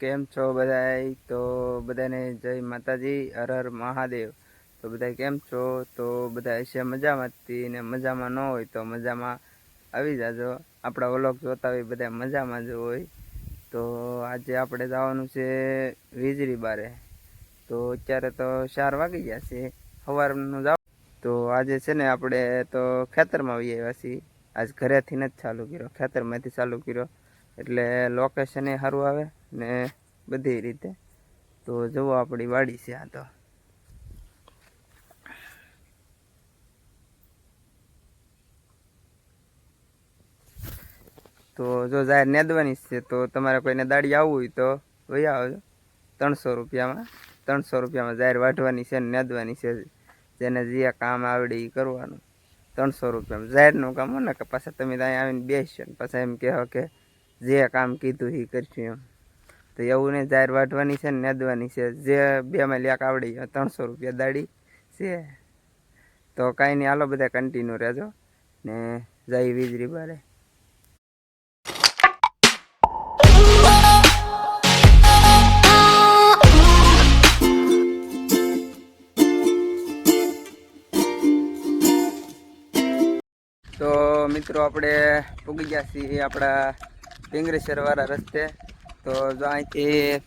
કેમ છો બધાય? તો બધાને જય માતાજી, હર હર મહાદેવ. તો બધા કેમ છો? તો બધા હશે મજામાંથી ને મજામાં ન હોય તો મજામાં આવી જાજો. આપણા વ્લોગ જોતા હોય બધા મજામાં જ હોય. તો આજે આપણે જવાનું છે વીજળી બારે. તો અત્યારે તો ચાર વાગી ગયા છે. સવારનું જાવ તો આજે છે ને આપણે તો ખેતરમાં આવીએ આવ્યા આજ ઘરેથી નથી ચાલુ કર્યો. ખેતરમાંથી ચાલુ કર્યો. એટલે લોકેશન એ સારું આવે ને બધી રીતે. તો જુઓ આપણી વાડી છે આ તો. તો જો જાહેર નેદવાની છે, તો તમારે કોઈને દાડી આવવું હોય તો વહી આવજો. ત્રણસો રૂપિયામાં ત્રણસો રૂપિયામાં જાહેર વાઢવાની છે ને નેદવાની છે. જેને જે કામ આવડે એ કરવાનું. ત્રણસો રૂપિયામાં જાહેરનું કામ હોય ને કે પાછા તમે ત્યાં આવીને બેસશો ને પાછા એમ કહેવા કે જે કામ કીધું એ કરશું એમ. તો એવું નહીં, જાહેર વાઢવાની છે ને નેદવાની છે. જે બેમાં લેક આવડી ત્રણસો રૂપિયા દાડી છે. તો કાંઈ નહીં, હાલો બધા કન્ટિન્યુ રહેજો ને જય વીજળી બારે. તો મિત્રો, આપણે પૂગી ગયા છીએ આપણા પિંગરેશ્વર વાળા રસ્તે. તો જો અહીંથી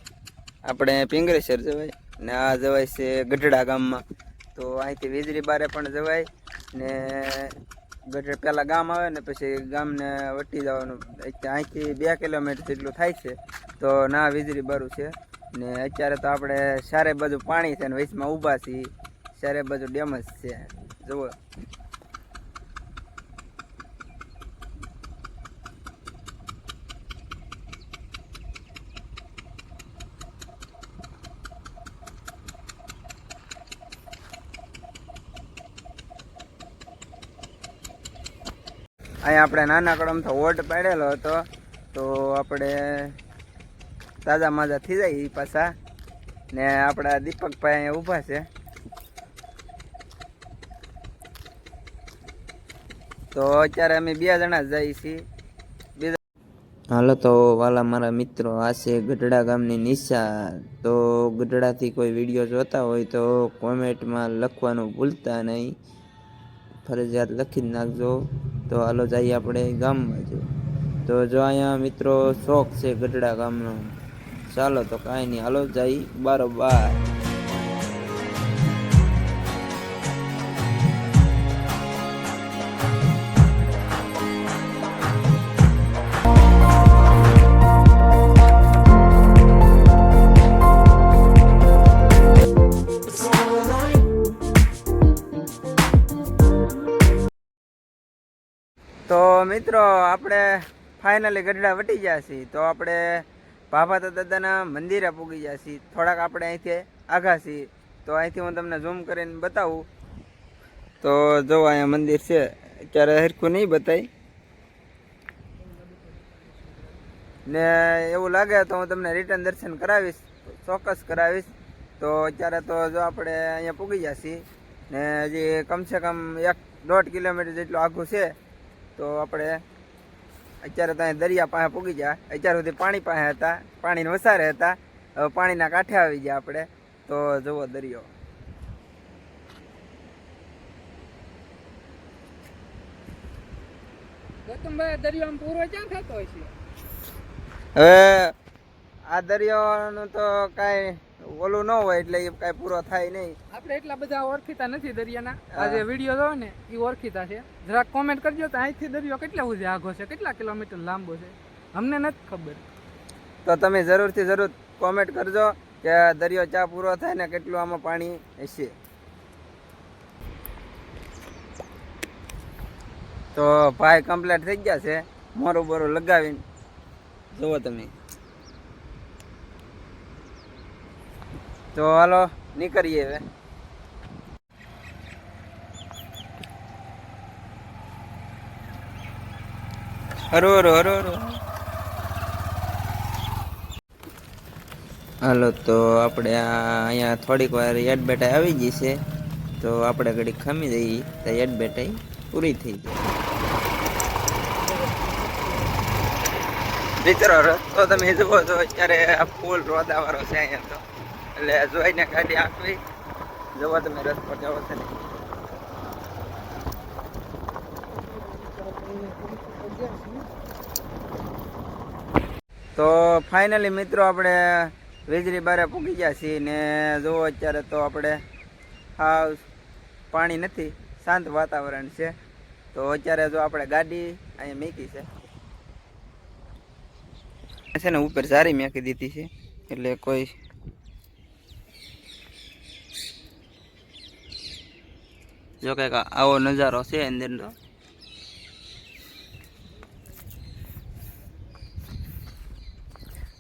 આપણે પિંગરેશ્વર જવાય ને આ જવાય છે ગઢડા ગામમાં. તો અહીંથી વીજળી બારે પણ જવાય ને ગઢ પહેલાં ગામ આવે ને પછી ગામને વટી જવાનું. અહીંથી બે કિલોમીટર જેટલું થાય છે. તો ના વીજળી બારું છે. ને અત્યારે તો આપણે ચારે બાજુ પાણી છે ને વચમાં ઊભા છીએ. ચારે બાજુ ડેમેજ છે. જુઓ. અહીંયા આપણે નાના કડમથી ઓટ પાડેલો હતો, તો આપણે તાજા માજા થઈ જાય એ પાછા. ને આપણા દીપકભાઈ અહીંયા ઊભા છે. તો અત્યારે અમે બે જણા જઈએ છીએ. હાલો તો વાલા મારા મિત્રો, આ છે ગઢડા ગામની નિશા. તો ગઢડાથી કોઈ વીડિયો જોતા હોય તો કોમેન્ટમાં લખવાનું ભૂલતા નહીં. ફરજિયાત લખી જ નાખજો. તો હાલો જઈએ આપણે ગામમાં જો તો જો અહીંયા મિત્રો શોખ છે ગઢડા ગામનો. ચાલો તો કાંઈ નહીં. હાલો જઈ બારોબાર મિત્રો, આપણે ફાઇનલી ગઢડા વટી ગયા છીએ. તો આપણે ભાભાતા દાદાના મંદિરે પૂગી ગયા છીએ. થોડાક આપણે અહીંથી આઘા તો અહીંથી હું તમને ઝૂમ કરીને બતાવું. તો જો અહીંયા મંદિર છે અત્યારે હરખું નહીં બતાય. ને એવું લાગે તો હું તમને રિટર્ન દર્શન કરાવીશ, ચોક્કસ કરાવીશ. તો અત્યારે તો જો આપણે અહીંયા પૂગી ગયા ને હજી કમસે કમ એક દોઢ કિલોમીટર જેટલું આઘું છે. તો આપણે અત્યારે તો દરિયા પાસે પૂગી ગયા. અત્યાર સુધી પાણી પાસે હતા પાણીને વસારે હતા. હવે પાણીના કાંઠે આવી ગયા આપણે. તો જુઓ દરિયો. ગૌતમભાઈ દરિયો પૂરો ક્યાં થતો હોય છે? હવે આ દરિયાનું તો કાંઈ ઓલું ન હોય એટલે એ કાંઈ પૂરો થાય નહીં. આપણે એટલા બધા ઓળખીતા નથી દરિયાના. આજે આ જે વીડિયો જોવો ને એ ઓળખીતા છે. જરાક કોમેન્ટ કરજો તો અહીંથી દરિયો કેટલા સુધી આઘો છે? કેટલા કિલોમીટર લાંબો છે? અમને નથી ખબર. તો તમે જરૂરથી જરૂર કોમેન્ટ કરજો કે દરિયો ચા પૂરો થાય ને કેટલું આમાં પાણી હશે. તો ભાઈ કમ્પ્લીટ થઈ ગયા છે. મોરું બોરું લગાવીને જુઓ તમે. તો હાલો, નીકળીએ હવે. હરો હરો હરો હરો. હાલો, તો આપણે આ અહીંયા થોડીક વાર યાદ બેટાઈ આવી ગઈ છે. તો આપણે ઘડી ખમી જઈએ તો યાદ બેટાઈ પૂરી થઈ જાય મિત્રો, રસ્તો તમે જુઓ તો અત્યારે આ ફૂલ રોદાવાળો છે અહીંયા તો. એટલે જોઈને ગાડી આંકવી જોવા તમે રસ જવો છે ને. તો ફાઇનલી મિત્રો આપણે વીજળી બારે પૂગી ગયા છીએ ને જુઓ અત્યારે તો આપણે હાવ પાણી નથી, શાંત વાતાવરણ છે. તો અત્યારે જો આપણે ગાડી અહીંયા મેકી છે. છે ને ઉપર સારી મેકી દીધી છે, એટલે કોઈ જો કંઈક આવો નજારો છે અંદરનો.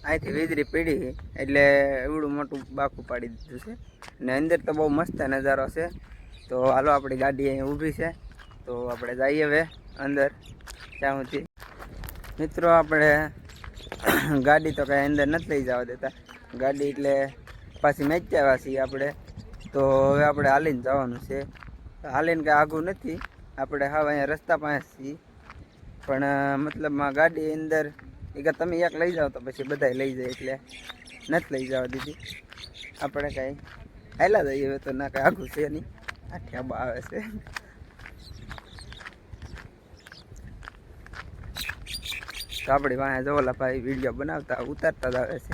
અહીંથી વીજળી પીડી એટલે એવડું મોટું બાકું પાડી દીધું છે. ને અંદર તો બહુ મસ્ત નજારો છે. તો હાલો આપણી ગાડી અહીં ઊભી છે. તો આપણે જઈએ હવે અંદર, ત્યાં મિત્રો આપણે ગાડી તો કાંઈ અંદર નથી લઈ જવા દેતા. ગાડી એટલે પાછી મેચ્યા છીએ આપણે તો હવે આપણે હાલીને જવાનું છે. હાલીને કાંઈ આઘું નથી. આપણે હવે અહીંયા રસ્તા પાસે છીએ. પણ મતલબમાં ગાડી અંદર એક તમે એક લઈ જાઓ તો પછી બધા લઈ જાય એટલે નથી લઈ જવા દીધી. આપણે કાંઈ હાલા જઈએ, હવે તો ના કાંઈ આઘું છે નહીં. આ ઠેબા આવે છે. તો આપણી પાસે જોવાલા ભાઈ વીડિયો બનાવતા, ઉતારતા જ આવે છે.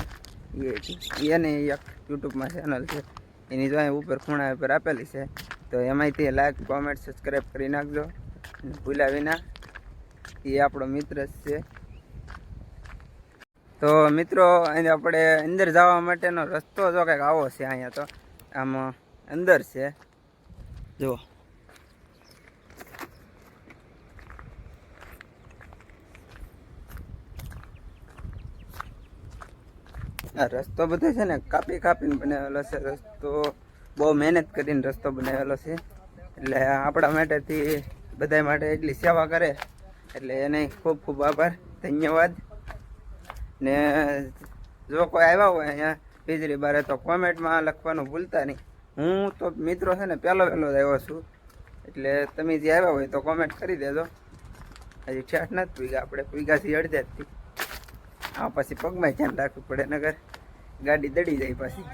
એ, એને એક યુટ્યુબમાં ચેનલ છે. એની જો ઉપર ખૂણા ઉપર આપેલી છે. તો એમાંયથી લાઈક કોમેન્ટ સબસ્ક્રાઈબ કરી નાખજો. ભૂલ્યા વિના એ આપણો મિત્ર છે. તો મિત્રો, અહીં આપણે અંદર જવા માટેનો રસ્તો જો કંઈક આવો છે અહીંયા તો, આમ અંદર છે. જુઓ. રસ્તો બધો છે ને, કાપી કાપીને બનાવેલો છે રસ્તો. બહુ મહેનત કરીને રસ્તો બનાવેલો છે. એટલે આપણા માટેથી બધા માટે એટલી સેવા કરે. એટલે એને ખૂબ ખૂબ આભાર, ધન્યવાદ. ને જો કોઈ આવ્યા હોય અહીંયા વીજળી બારે તો કોમેન્ટમાં લખવાનું ભૂલતા નહીં. હું તો મિત્રો છે ને પહેલો પહેલો જ આવ્યો છું. એટલે તમે જે આવ્યા હોય તો કોમેન્ટ કરી દેજો. હજી છેઠ નથી પૂગ્યા આપણે પૂગ્યા છીએ અડધેથી હા, પછી પગમાં ધ્યાન રાખવું પડે નગર ગાડી દડી જાય પાછી.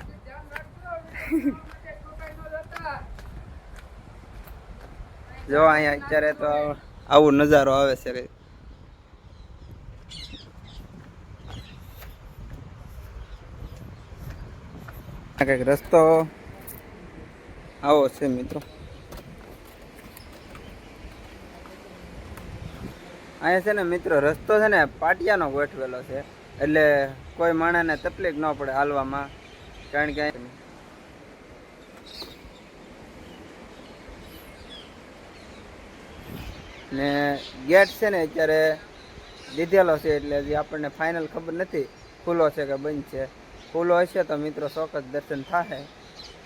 જો, અહીંયા અત્યારે તો આવો નજારો આવે છે કંઈક કંઈક રસ્તો આવો છે મિત્રો. અહીંયા છે ને મિત્રો, રસ્તો છે ને પાટિયાનો ગોઠવેલો છે. એટલે કોઈ માણસને તકલીફ ન પડે હાલવામાં. કારણ કે ને ગેટ છે ને અત્યારે લીધેલો છે એટલે હજી આપણને ફાઇનલ ખબર નથી. ખુલ્લો છે કે બંધ છે? ખુલ્લો હશે તો મિત્રો ચોક્કસ દર્શન થાય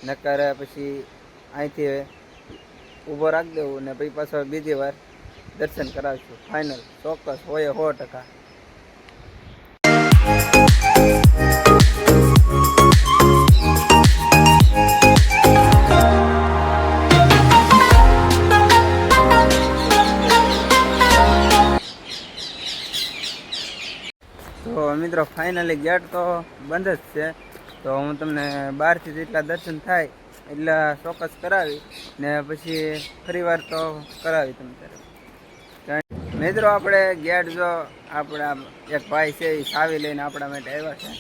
નકર પછી અહીંથી ઊભો રાખી દેવું ને પછી પાછો બીજી વાર દર્શન કરાવશું. ફાઇનલ ચોક્કસ, હોય સો ટકા. ફાઇનલી ગેટ તો બંધ જ છે. તો હું તમને બહારથી જેટલા દર્શન થાય એટલા ચોક્કસ કરાવી ને પછી ફરીવાર તો કરાવી તમે ત્યારે. મિત્રો આપણે ગેટ જો આપણા એક ભાઈ છે એ સાવી લઈને આપણા માટે આવ્યા છે.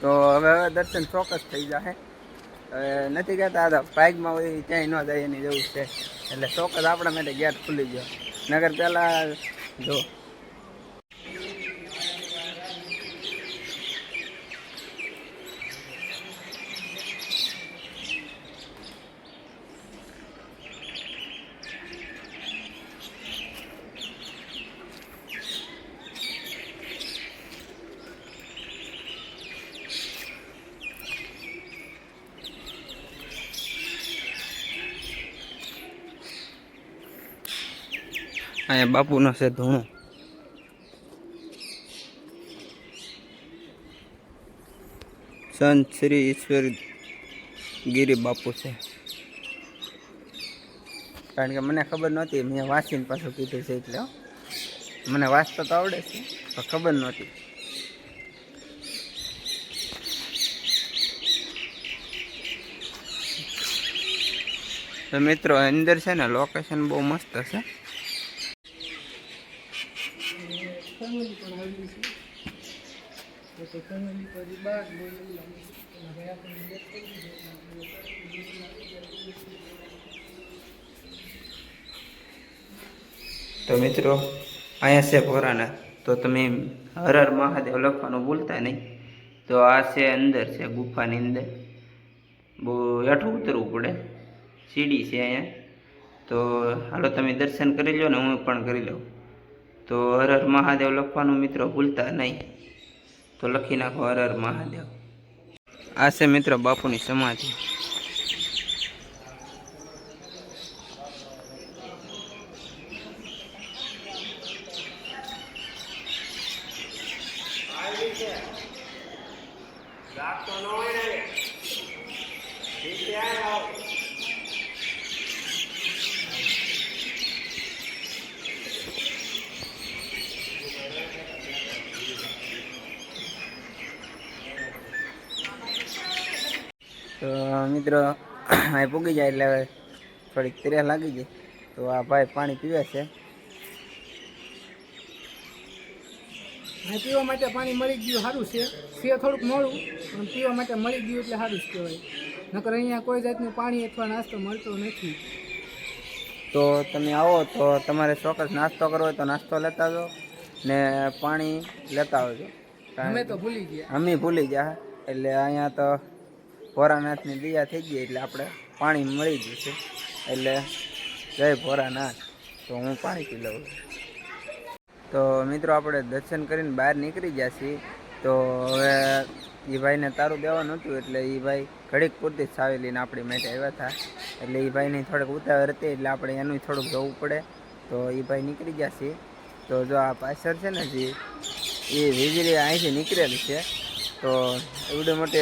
તો હવે હવે દર્શન ચોક્કસ થઈ જશે હવે નથી કહેતા બાઇકમાં હોય ક્યાંય ન જાય એની જવું છે. એટલે ચોક્કસ આપણા માટે ગેટ ખુલી ગયો. નગર પહેલાં જો અહીંયા બાપુનો છે ધૂણો. સંત શ્રી ઈશ્વર ગિરી બાપુ છે. કારણ કે મને ખબર નહોતી, મેં વાંચીને પાછું કીધું છે એટલે મને વાંચતા તો આવડે છે, પણ ખબર નહોતી. તો મિત્રો, અંદર છે ને લોકેશન બહુ મસ્ત છે ફેમિલી પણ આવેલી તો મિત્રો, અહીંયા છે ભોરાના તો તમે હર હર મહાદેવ લખવાનું ભૂલતા નહીં. તો આ છે અંદર છે, ગુફાની અંદર. બહુ હેઠું ઉતરવું પડે. સીડી છે અહીંયા. તો હાલો તમે દર્શન કરી લો ને હું પણ કરી લઉં. તો હર હર મહાદેવ લખવાનું મિત્રો ભૂલતા નહીં. તો લખી નાખો હર હર મહાદેવ. આ છે મિત્રો બાપુની સમાધિ. તો મિત્રો અહીં પૂગી જાય એટલે હવે થોડીક તરેહ લાગી જાય તો આ ભાઈ પાણી પીવે છે. પીવા માટે પાણી મળી ગયું સારું છે. છે થોડુંક મોડું પણ પીવા માટે મળી ગયું એટલે સારું જ કહેવાય. નકર અહીંયા કોઈ જાતનું પાણી અથવા નાસ્તો મળતો નથી. તો તમે આવો તો તમારે ચોક્કસ નાસ્તો કરવો હોય તો નાસ્તો લેતા આવજો ને પાણી લેતા આવજો. અમે તો ભૂલી ગયા. અમે ભૂલી ગયા એટલે અહીંયા તો ભોરાનાથની દયા થઈ ગઈ એટલે આપણે પાણી મળી જશે એટલે જય ભોરાનાથ. તો હું પાણી પી લઉં તો મિત્રો આપણે દર્શન કરીને બહાર નીકળી ગયા છીએ. તો હવે એ ભાઈને તારું દેવાનું હતું એટલે એ ભાઈ ઘડીક પૂરતી જ સાવી લઈને આપણી માટે આવ્યા હતા. એટલે એ ભાઈની થોડીક ઉતાવળ હતી એટલે આપણે એનું થોડુંક જવું પડે. તો એ ભાઈ નીકળી ગયા છીએ. તો જો આ પાછળ છે ને જે એ વીજળી અહીંથી નીકળેલી છે. તો એવડે મોટે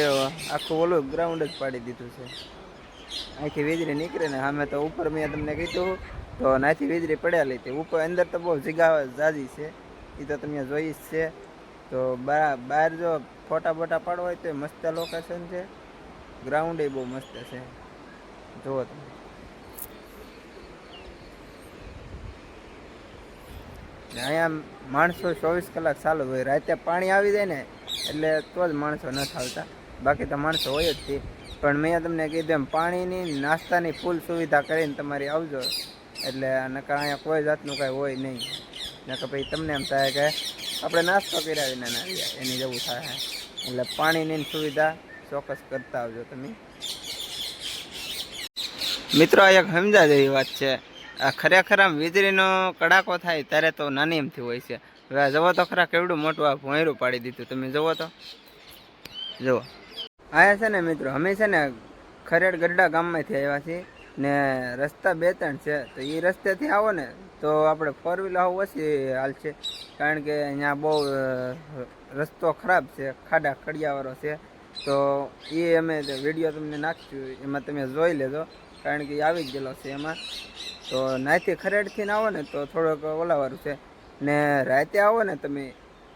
આખું ઓલું ગ્રાઉન્ડ જ પાડી દીધું છે. અહીંથી વીજળી નીકળે ને સામે તો ઉપર મેં તમને કીધું તો નાથી વીજળી પડેલી હતી. ઉપર અંદર તો બહુ જગા જાજી છે. એ તો તમે જોઈ જ છે. તો બહાર જો ફોટા બોટા પાડવા હોય તો મસ્ત લોકેશન છે. ગ્રાઉન્ડ એ બહુ મસ્ત છે. જુઓ તમે. અહીંયા માણસો ચોવીસ કલાક ચાલુ હોય. રાતે પાણી આવી જાય ને એટલે તો જ માણસો ન આવતા બાકી તો માણસો હોય જ તે. પણ મેં તમને કીધું એમ, પાણીની, નાસ્તાની ફૂલ સુવિધા કરીને તમારી આવજો. એટલે નકર અહીંયા કોઈ જાતનું કાંઈ હોય નહીં. નકર પછી તમને એમ થાય કે આપણે નાસ્તો કર્યા વિના ના એની જેવું થાય એટલે પાણીની સુવિધા ચોક્કસ કરતા આવજો તમે. મિત્રો, આ એક સમજા જેવી વાત છે. ખરેખર આમ વીજળીનો કડાકો થાય ત્યારે તો નાની એમથી હોય છે. જવો તો ખરા, કેવડું મોટું આ ભોંયરું પાડી દીધું, તમે જુઓ તો. જુઓ આયા છે ને મિત્રો, અમે છે ને ખરેડ ગરડા ગામમાંથી આવ્યા છીએ ને રસ્તા બે ત્રણ છે, તો એ રસ્તેથી આવો ને તો આપણે ફોર વ્હીલર આવું ઓછી હાલ છે, કારણ કે અહીંયા બહુ રસ્તો ખરાબ છે, ખાડા ખડિયાવાળો છે, તો એ અમે વીડિયો તમને નાખશું, એમાં તમે જોઈ લેજો, કારણ કે એ આવી જ ગયેલો છે એમાં. તો નાથી ખરેડથી આવો ને તો થોડોક ઓલાવાળું છે. ને રાતે આવો ને તમે,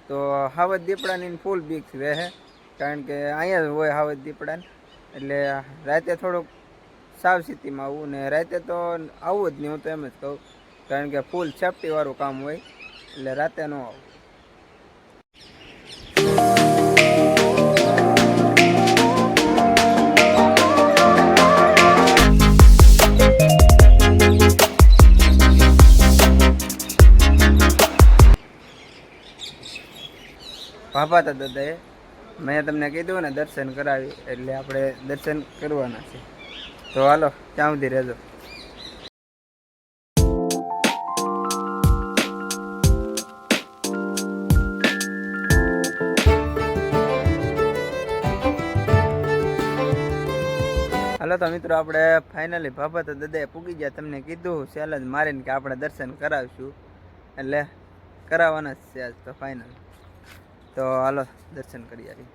તો હાવજ દીપડાની ફૂલ બીક રહે. કારણ કે અહીંયા જ હોય હાવજ દીપડાને. એટલે રાતે થોડુંક સાવચેતીમાં આવવું ને રાતે તો આવવું જ નહીં હું તો એમ જ કહું. કારણ કે ફૂલ સેફટીવાળું કામ હોય, એટલે રાતે ન આવું. હતા દાદાએ મેં તમને કીધું ને દર્શન કરાવી, એટલે આપણે દર્શન કરવાના છે. તો હાલો, ત્યાં સુધી રહેજો. હાલો તો મિત્રો, આપણે ફાઇનલી બાબત દાદાએ પૂગી ગયા. તમને કીધું સેલ જ મારીને કે આપણે દર્શન કરાવશું. એટલે કરાવવાના જ છે આજ તો ફાઇનલ તો હાલો, દર્શન કરી આવી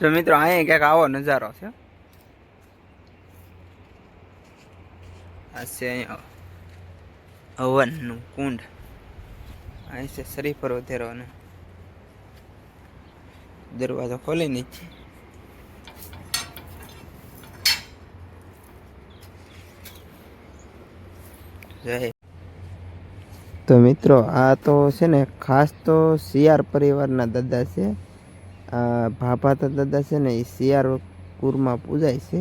તો મિત્રો, અહીંયા ક્યાંક આવો નજારો છે. આ છે અહીંયા હવનનું કુંડ. અહીં છે શરીફ વધેરો ને દરવાજો ખોલી નીચે. તો મિત્રો, આ તો છે ને ખાસ તો શિયાર પરિવારના દાદા છે. ભાભાતા દાદા છે ને એ કુરમાં પૂજાય છે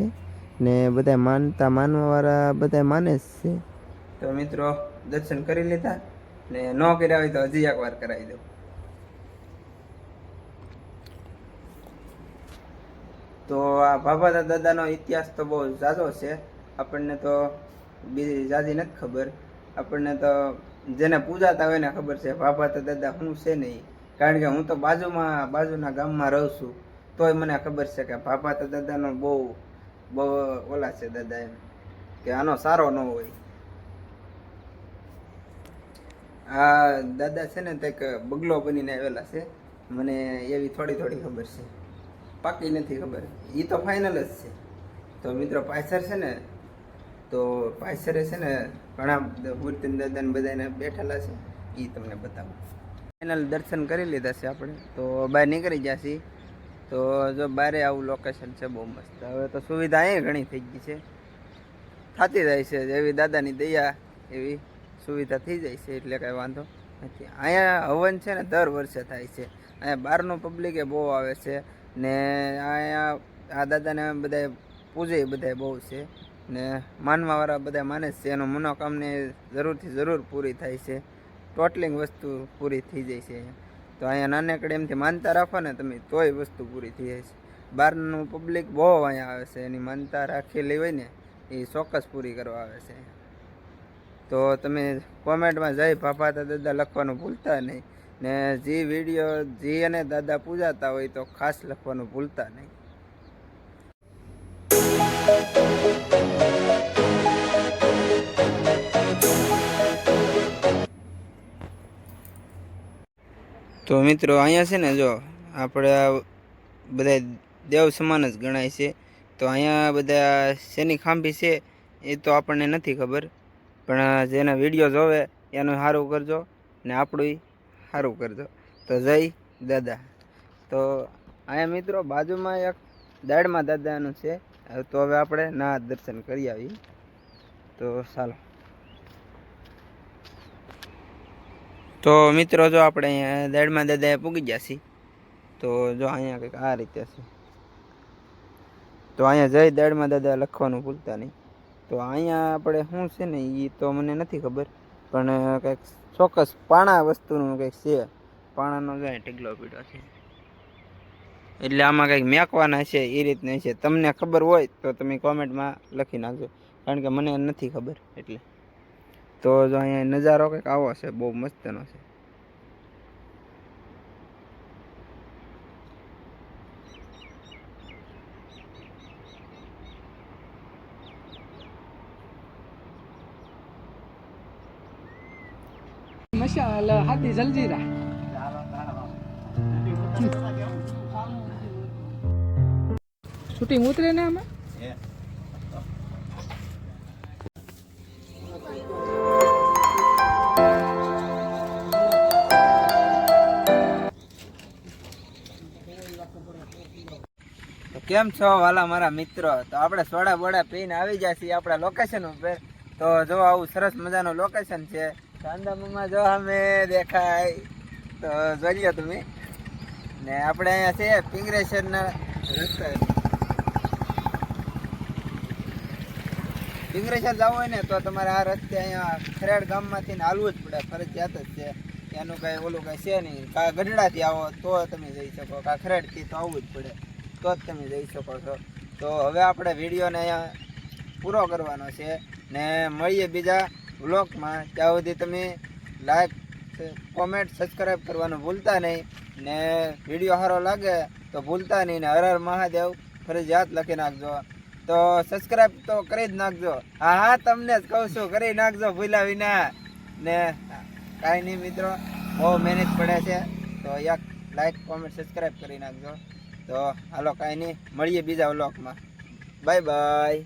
ને બધા માનતા માનવાવાળા બધા માને જ છે. તો મિત્રો, દર્શન કરી લીધા ને ન કર્યા હોય તો હજી એક વાર કરાવી દઉં. તો આ ભાભાતા દાદાનો ઇતિહાસ તો બહુ ઝાઝો છે. આપણને તો બીજી ઝાઝી નથી ખબર. આપણને તો જેને પૂજાતા હોય ને ખબર છે ભાભાતા દાદા હું છે નહીં કારણ કે હું તો બાજુમાં, બાજુના ગામમાં રહું છું. તોય મને ખબર છે કે ભાભાતા દાદાનો બહુ બહુ ઓલા છે દાદા એમ. કે આનો સારો ન હોય. આ દાદા છે ને તે બગલો બનીને આવેલા છે. મને એવી થોડી થોડી ખબર છે. પાકી નથી ખબર. એ તો ફાઇનલ જ છે. તો મિત્રો પાયસર છે ને, તો પાયસરે છે ને ઘણા મૂર્તિ દાદાને બધાને બેઠેલા છે. એ તમને બતાવું. ફાઇનલ દર્શન કરી લીધા છે આપણે. તો બહાર નીકળી જશે તો જો બારે આવું લોકેશન છે બહુ મસ્ત. હવે તો સુવિધા અહીંયા ઘણી થઈ ગઈ છે. થતી જાય છે. જેવી દાદાની દયા, એવી સુવિધા થઈ જાય છે એટલે કાંઈ વાંધો નથી. અહીંયા હવન છે ને દર વર્ષે થાય છે. અહીંયા બહારનું પબ્લિકે બહુ આવે છે. ને અહીંયા આ દાદાને બધા પૂજે બધા બહુ છે. ને માનવાવાળા બધા માને છે. એનો મનોકામને જરૂરથી જરૂર પૂરી થાય છે. ટોટલિંગ વસ્તુ પૂરી થઈ જાય છે. તો અહીંયા નાનકડે એમથી માનતા રાખો ને તમે, તોય વસ્તુ પૂરી થઈ જાય છે. બહારનું પબ્લિક બહુ અહીંયા આવે છે. એની માનતા રાખેલી હોય ને, એ ચોક્કસ પૂરી કરવા આવે છે. તો તમે કોમેન્ટમાં જય પાપાતા દાદા લખવાનું ભૂલતા નહીં. ને જે વીડિયો જે અને દાદા પૂજાતા હોય તો ખાસ લખવાનું ભૂલતા નહીં. તો મિત્રો અહીંયા છે ને જો, આપણે બધા દેવ સમાન જ ગણાય છે. તો અહીંયા બધા શેની ખાંભી છે એ તો આપણને નથી ખબર. પણ જેના વીડિયો જોવે એનું સારું કરજો ને આપણું સારું કરજો. તો જય દાદા. તો અહીંયા મિત્રો બાજુમાં એક દાડમાં દાદાનું છે. તો હવે આપણે ના દર્શન કરી આવી તો ચાલો. તો મિત્રો જો આપણે અહીંયા દાડમાં દાદાએ પૂગી ગયા છીએ. તો જો અહીંયા કંઈક આ રીતે છે. તો અહીંયા જય દાડમાં દાદા લખવાનું ભૂલતા નહીં. તો અહીંયા આપણે શું છે ને એ તો મને નથી ખબર. પણ કંઈક ચોક્કસ પાણા વસ્તુનું કંઈક છે. પાણાનો કાંઈ ઢગલો પીડો છે. એટલે આમાં કંઈક મેકવાના છે એ રીતના છે. તમને ખબર હોય તો તમે કોમેન્ટમાં લખી નાખજો. કારણ કે મને નથી ખબર એટલે. તો જો અહીંયા નજારો કંઈક આવો છે, બહુ મસ્તનો છે. મસાલા હાથી જલજીરા શૂટિંગ ઉતરે કેમ છો વાલા મારા મિત્રો? તો આપણે સોડા બોડા પીને આવી જશે આપણા લોકેશન ઉપર. તો જો આવું સરસ મજાનું લોકેશન છે. ચાંદામાં જો અમે દેખાય. તો જોઈ લો તમે. ને આપણે અહીંયા છે, પિંગરેશ્વરના રસ્તા. પિંગરેશ્વર જવું હોય ને તો તમારે આ રસ્તે અહીંયા ખરેડ ગામમાંથી ને હાલવું જ પડે. ફરજિયાત જ છે. ત્યાંનું કાંઈ ઓલું કાંઈ છે નહીં. કા ગઢડાથી આવો તો તમે જઈ શકો. કા ખરેડથી તો આવવું જ પડે. તો જ તમે જઈ શકો છો. તો હવે આપણે વિડીયોને અહીંયા પૂરો કરવાનો છે. ને મળીએ બીજા વ્લોગમાં ત્યાં સુધી તમે લાઈક કોમેન્ટ સબસ્ક્રાઈબ કરવાનું ભૂલતા નહીં. ને વીડિયો સારો લાગે તો ભૂલતા નહીં ને હર હર મહાદેવ ફરજિયાત લખી નાખજો. તો સબસ્ક્રાઈબ તો કરી જ નાખજો. હા હા, તમને જ કહું છું, કરી નાખજો ભૂલા વિના. ને કાંઈ નહીં મિત્રો, બહુ મહેનત પડે છે. તો એક લાઈક કોમેન્ટ સબસ્ક્રાઈબ કરી નાખજો. તો હાલો, કાંઈ નહીં, મળીએ બીજા વ્લોગમાં બાય બાય